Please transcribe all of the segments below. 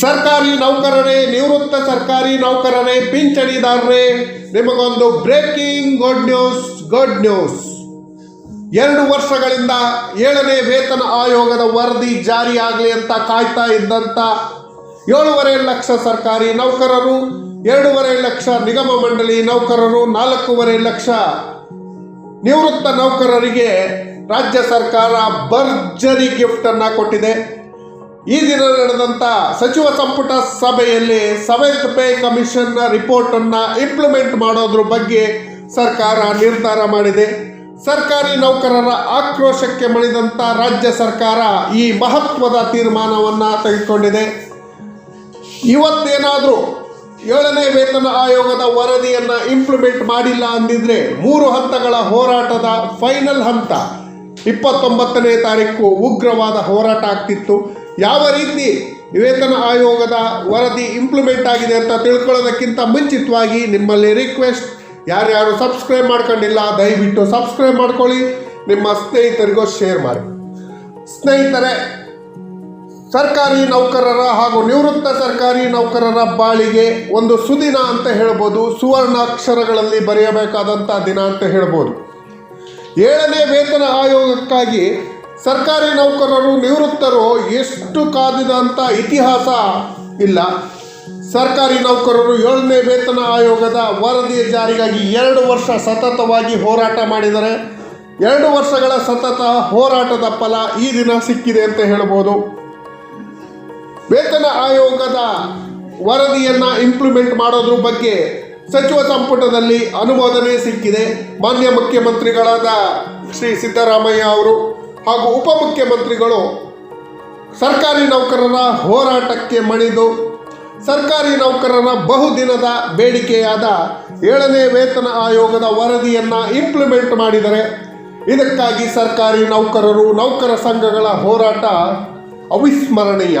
ಸರ್ಕಾರಿ ನೌಕರರೇ, ನಿವೃತ್ತ ಸರ್ಕಾರಿ ನೌಕರರೇ, ಪಿಂಚಣಿದಾರರೇ, ನಿಮಗೊಂದು breaking good news good news ಎರಡು ವರ್ಷಗಳಿಂದ ಏಳನೇ ವೇತನ ಆಯೋಗದ ವರದಿ ಜಾರಿಯಾಗಲಿ ಅಂತ ಕಾಯ್ತಾ ಇದ್ದಂಥ ಏಳುವರೆ ಲಕ್ಷ ಸರ್ಕಾರಿ ನೌಕರರು, ಎರಡೂವರೆ ಲಕ್ಷ ನಿಗಮ ಮಂಡಳಿ ನೌಕರರು, ನಾಲ್ಕೂವರೆ ಲಕ್ಷ ನಿವೃತ್ತ ನೌಕರರಿಗೆ ರಾಜ್ಯ ಸರ್ಕಾರ ಭರ್ಜರಿ ಗಿಫ್ಟ್ ಅನ್ನ ಕೊಟ್ಟಿದೆ. ಈ ದಿನ ನಡೆದಂಥ ಸಚಿವ ಸಂಪುಟ ಸಭೆಯಲ್ಲಿ ಸೆವೆಂತ್ ಪೇ ಕಮಿಷನ್ನ ರಿಪೋರ್ಟನ್ನು ಇಂಪ್ಲಿಮೆಂಟ್ ಮಾಡೋದ್ರ ಬಗ್ಗೆ ಸರ್ಕಾರ ನಿರ್ಧಾರ ಮಾಡಿದೆ. ಸರ್ಕಾರಿ ನೌಕರರ ಆಕ್ರೋಶಕ್ಕೆ ಮಣಿದಂಥ ರಾಜ್ಯ ಸರ್ಕಾರ ಈ ಮಹತ್ವದ ತೀರ್ಮಾನವನ್ನು ತೆಗೆದುಕೊಂಡಿದೆ. ಇವತ್ತೇನಾದರೂ ಏಳನೇ ವೇತನ ಆಯೋಗದ ವರದಿಯನ್ನು ಇಂಪ್ಲಿಮೆಂಟ್ ಮಾಡಿಲ್ಲ ಅಂದಿದ್ರೆ ಮೂರು ಹಂತಗಳ ಹೋರಾಟದ ಫೈನಲ್ ಹಂತ ಇಪ್ಪತ್ತೊಂಬತ್ತನೇ ತಾರೀಕು ಉಗ್ರವಾದ ಹೋರಾಟ ಆಗ್ತಿತ್ತು. ಯಾವ ರೀತಿ ವೇತನ ಆಯೋಗದ ವರದಿ ಇಂಪ್ಲಿಮೆಂಟ್ ಆಗಿದೆ ಅಂತ ತಿಳ್ಕೊಳ್ಳೋದಕ್ಕಿಂತ ಮುಂಚಿತವಾಗಿ ನಿಮ್ಮಲ್ಲಿ ರಿಕ್ವೆಸ್ಟ್ ಯಾರ್ಯಾರು ಸಬ್ಸ್ಕ್ರೈಬ್ ಮಾಡ್ಕೊಂಡಿಲ್ಲ, ದಯವಿಟ್ಟು ಸಬ್ಸ್ಕ್ರೈಬ್ ಮಾಡ್ಕೊಳ್ಳಿ. ನಿಮ್ಮ ಸ್ನೇಹಿತರಿಗೂ ಶೇರ್ ಮಾಡಿ. ಸ್ನೇಹಿತರೆ, ಸರ್ಕಾರಿ ನೌಕರರ ಹಾಗೂ ನಿವೃತ್ತ ಸರ್ಕಾರಿ ನೌಕರರ ಬಾಳಿಗೆ ಒಂದು ಸುದಿನ ಅಂತ ಹೇಳ್ಬೋದು, ಸುವರ್ಣ ಅಕ್ಷರಗಳಲ್ಲಿ ಬರೆಯಬೇಕಾದಂಥ ದಿನ ಅಂತ ಹೇಳ್ಬೋದು. ಏಳನೇ ವೇತನ ಆಯೋಗಕ್ಕಾಗಿ ಸರ್ಕಾರಿ ನೌಕರರು ನಿವೃತ್ತರು ಎಷ್ಟು ಕಾದಿದಂಥ ಇತಿಹಾಸ ಇಲ್ಲ. ಸರ್ಕಾರಿ ನೌಕರರು ಏಳನೇ ವೇತನ ಆಯೋಗದ ವರದಿಯ ಜಾರಿಗಾಗಿ ಎರಡು ವರ್ಷ ಸತತವಾಗಿ ಹೋರಾಟ ಮಾಡಿದರೆ, ಎರಡು ವರ್ಷಗಳ ಸತತ ಹೋರಾಟದ ಫಲ ಈ ದಿನ ಸಿಕ್ಕಿದೆ ಅಂತ ಹೇಳ್ಬೋದು. ವೇತನ ಆಯೋಗದ ವರದಿಯನ್ನು ಇಂಪ್ಲಿಮೆಂಟ್ ಮಾಡೋದ್ರ ಬಗ್ಗೆ ಸಚಿವ ಸಂಪುಟದಲ್ಲಿ ಅನುಮೋದನೆ ಸಿಕ್ಕಿದೆ. ಮಾನ್ಯ ಮುಖ್ಯಮಂತ್ರಿಗಳಾದ ಶ್ರೀ ಸಿದ್ದರಾಮಯ್ಯ ಅವರು ಹಾಗೂ ಉಪಮುಖ್ಯಮಂತ್ರಿಗಳು ಸರ್ಕಾರಿ ನೌಕರರ ಹೋರಾಟಕ್ಕೆ ಮಣಿದು ಸರ್ಕಾರಿ ನೌಕರರ ಬಹುದಿನದ ಬೇಡಿಕೆಯಾದ ಏಳನೇ ವೇತನ ಆಯೋಗದ ವರದಿಯನ್ನು ಇಂಪ್ಲಿಮೆಂಟ್ ಮಾಡಿದರೆ ಇದಕ್ಕಾಗಿ ಸರ್ಕಾರಿ ನೌಕರರು, ನೌಕರ ಸಂಘಗಳ ಹೋರಾಟ ಅವಿಸ್ಮರಣೀಯ.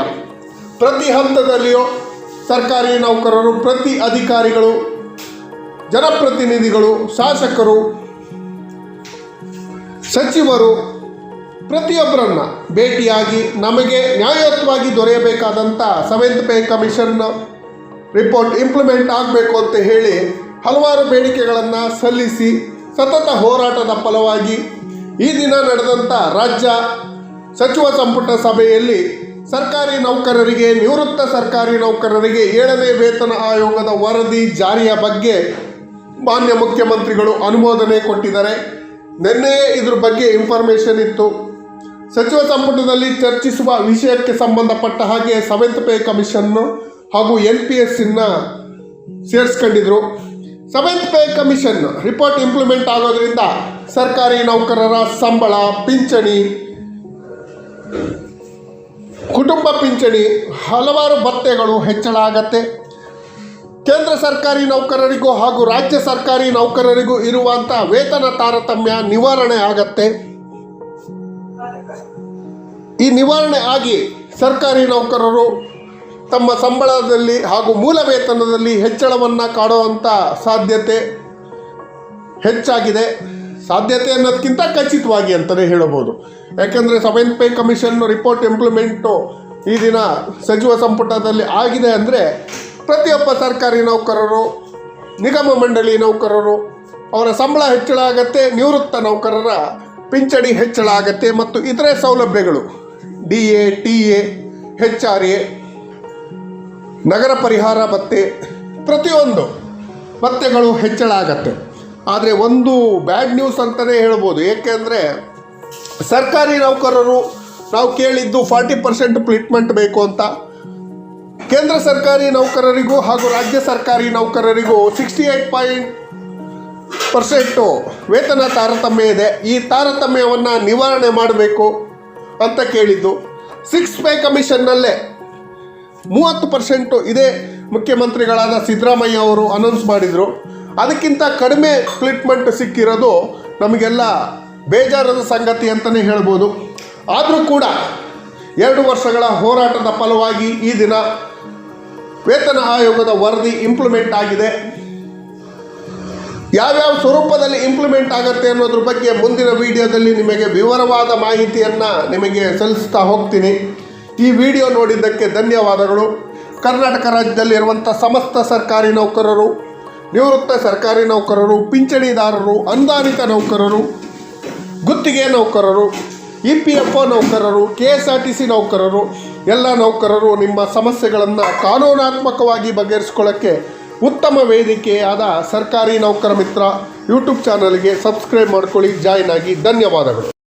ಪ್ರತಿ ಹಂತದಲ್ಲಿಯೂ ಸರ್ಕಾರಿ ನೌಕರರು, ಪ್ರತಿ ಅಧಿಕಾರಿಗಳು, ಜನಪ್ರತಿನಿಧಿಗಳು, ಶಾಸಕರು, ಸಚಿವರು ಪ್ರತಿಯೊಬ್ಬರನ್ನ ಭೇಟಿಯಾಗಿ ನಮಗೆ ನ್ಯಾಯಯುತವಾಗಿ ದೊರೆಯಬೇಕಾದಂಥ seventh pay commission report implement ಆಗಬೇಕು ಅಂತ ಹೇಳಿ ಹಲವಾರು ಬೇಡಿಕೆಗಳನ್ನು ಸಲ್ಲಿಸಿ ಸತತ ಹೋರಾಟದ ಫಲವಾಗಿ ಈ ದಿನ ನಡೆದಂಥ ರಾಜ್ಯ ಸಚಿವ ಸಂಪುಟ ಸಭೆಯಲ್ಲಿ ಸರ್ಕಾರಿ ನೌಕರರಿಗೆ, ನಿವೃತ್ತ ಸರ್ಕಾರಿ ನೌಕರರಿಗೆ ಏಳನೇ ವೇತನ ಆಯೋಗದ ವರದಿ ಜಾರಿಯ ಬಗ್ಗೆ ಮಾನ್ಯ ಮುಖ್ಯಮಂತ್ರಿಗಳು ಅನುಮೋದನೆ ಕೊಟ್ಟಿದ್ದಾರೆ. ನಿನ್ನೆಯೇ ಇದ್ರ ಬಗ್ಗೆ ಇನ್ಫಾರ್ಮೇಷನ್ ಇತ್ತು. ಸಚಿವ ಸಂಪುಟದಲ್ಲಿ ಚರ್ಚಿಸುವ ವಿಷಯಕ್ಕೆ ಸಂಬಂಧಪಟ್ಟ ಹಾಗೆ ಸೆವೆಂತ್ ಪೇ ಕಮಿಷನ್ನು ಹಾಗೂ ಎನ್ ಪಿ ಎಸ್ ಇನ್ನ ಸೇರಿಸ್ಕೊಂಡಿದ್ರು. Seventh pay commission report implement ಆಗೋದ್ರಿಂದ ಸರ್ಕಾರಿ ನೌಕರರ ಸಂಬಳ, ಪಿಂಚಣಿ, ಕುಟುಂಬ ಪಿಂಚಣಿ, ಹಲವಾರು ಭತ್ಯೆಗಳು ಹೆಚ್ಚಳ ಆಗತ್ತೆ. ಕೇಂದ್ರ ಸರ್ಕಾರಿ ನೌಕರರಿಗೂ ಹಾಗೂ ರಾಜ್ಯ ಸರ್ಕಾರಿ ನೌಕರರಿಗೂ ಇರುವಂಥ ವೇತನ ತಾರತಮ್ಯ ನಿವಾರಣೆ ಆಗತ್ತೆ. ಈ ನಿವಾರಣೆ ಆಗಿ ಸರ್ಕಾರಿ ನೌಕರರು ತಮ್ಮ ಸಂಬಳದಲ್ಲಿ ಹಾಗೂ ಮೂಲ ವೇತನದಲ್ಲಿ ಹೆಚ್ಚಳವನ್ನು ಕಾಡುವಂಥ ಸಾಧ್ಯತೆ ಹೆಚ್ಚಾಗಿದೆ. ಸಾಧ್ಯತೆ ಅನ್ನೋದಕ್ಕಿಂತ ಖಚಿತವಾಗಿ ಅಂತಲೇ ಹೇಳಬಹುದು. ಯಾಕೆಂದರೆ seventh pay commission report implement ಈ ದಿನ ಸಚಿವ ಸಂಪುಟದಲ್ಲಿ ಆಗಿದೆ ಅಂದರೆ ಪ್ರತಿಯೊಬ್ಬ ಸರ್ಕಾರಿ ನೌಕರರು, ನಿಗಮ ಮಂಡಳಿ ನೌಕರರು, ಅವರ ಸಂಬಳ ಹೆಚ್ಚಳ ಆಗತ್ತೆ, ನಿವೃತ್ತ ನೌಕರರ ಪಿಂಚಣಿ ಹೆಚ್ಚಳ ಆಗತ್ತೆ ಮತ್ತು ಇತರೆ ಸೌಲಭ್ಯಗಳು. D A T A H R A ನಗರ ಪರಿಹಾರ ಭತ್ತೆ, ಪ್ರತಿಯೊಂದು ಭತ್ಯೆಗಳು ಹೆಚ್ಚಳ ಆಗತ್ತೆ. ಆದರೆ ಒಂದು ಬ್ಯಾಡ್ ನ್ಯೂಸ್ ಅಂತಲೇ ಹೇಳ್ಬೋದು. ಏಕೆಂದರೆ ಸರ್ಕಾರಿ ನೌಕರರು ನಾವು ಕೇಳಿದ್ದು ಫಾರ್ಟಿ ಪರ್ಸೆಂಟ್ ಟ್ರೀಟ್ಮೆಂಟ್ ಬೇಕು ಅಂತ. ಕೇಂದ್ರ ಸರ್ಕಾರಿ ನೌಕರರಿಗೂ ಹಾಗೂ ರಾಜ್ಯ ಸರ್ಕಾರಿ ನೌಕರರಿಗೂ ಸಿಕ್ಸ್ಟಿ ಏಯ್ಟ್ ಪಾಯಿಂಟ್ ಪರ್ಸೆಂಟು ವೇತನ ತಾರತಮ್ಯ ಇದೆ. ಈ ತಾರತಮ್ಯವನ್ನು ನಿವಾರಣೆ ಮಾಡಬೇಕು. ಅಂತ ಕೇಳಿದ್ದು. ಸಿಕ್ಸ್ ಪೇ ಕಮಿಷನ್ನಲ್ಲೇ ಮೂವತ್ತು ಪರ್ಸೆಂಟು ಇದೇ ಮುಖ್ಯಮಂತ್ರಿಗಳಾದ ಸಿದ್ದರಾಮಯ್ಯ ಅವರು ಅನೌನ್ಸ್ ಮಾಡಿದರು. ಅದಕ್ಕಿಂತ ಕಡಿಮೆ ಟ್ರೀಟ್ಮೆಂಟ್ ಸಿಕ್ಕಿರೋದು ನಮಗೆಲ್ಲ ಬೇಜಾರದ ಸಂಗತಿ ಅಂತಲೇ ಹೇಳ್ಬೋದು. ಆದರೂ ಕೂಡ ಎರಡು ವರ್ಷಗಳ ಹೋರಾಟದ ಫಲವಾಗಿ ಈ ದಿನ ವೇತನ ಆಯೋಗದ ವರದಿ ಇಂಪ್ಲಿಮೆಂಟ್ ಆಗಿದೆ. ಯಾವ್ಯಾವ ಸ್ವರೂಪದಲ್ಲಿ ಇಂಪ್ಲಿಮೆಂಟ್ ಆಗುತ್ತೆ ಅನ್ನೋದ್ರ ಬಗ್ಗೆ ಮುಂದಿನ ವಿಡಿಯೋದಲ್ಲಿ ನಿಮಗೆ ವಿವರವಾದ ಮಾಹಿತಿಯನ್ನು ನಿಮಗೆ ಸಲ್ಲಿಸ್ತಾ ಹೋಗ್ತೀನಿ. ಈ ವಿಡಿಯೋ ನೋಡಿದ್ದಕ್ಕೆ ಧನ್ಯವಾದಗಳು. ಕರ್ನಾಟಕ ರಾಜ್ಯದಲ್ಲಿರುವಂಥ ಸಮಸ್ತ ಸರ್ಕಾರಿ ನೌಕರರು, ನಿವೃತ್ತ ಸರ್ಕಾರಿ ನೌಕರರು, ಪಿಂಚಣಿದಾರರು, ಅನುದಾನಿತ ನೌಕರರು, ಗುತ್ತಿಗೆ ನೌಕರರು, ಇ ಪಿ ಎಫ್ ಒ ನೌಕರರು, K S R T C ನೌಕರರು, ಎಲ್ಲ ನೌಕರರು ನಿಮ್ಮ ಸಮಸ್ಯೆಗಳನ್ನು ಕಾನೂನಾತ್ಮಕವಾಗಿ ಬಗೆಹರಿಸ್ಕೊಳ್ಳೋಕ್ಕೆ ಉತ್ತಮ ವೇದಿಕೆಯಾದ ಸರ್ಕಾರಿ ನೌಕರ ಮಿತ್ರ ಯೂಟ್ಯೂಬ್ ಚಾನಲ್ಗೆ ಸಬ್ಸ್ಕ್ರೈಬ್ ಮಾಡ್ಕೊಳ್ಳಿ ಜಾಯ್ನ್ ಆಗಿ. ಧನ್ಯವಾದಗಳು.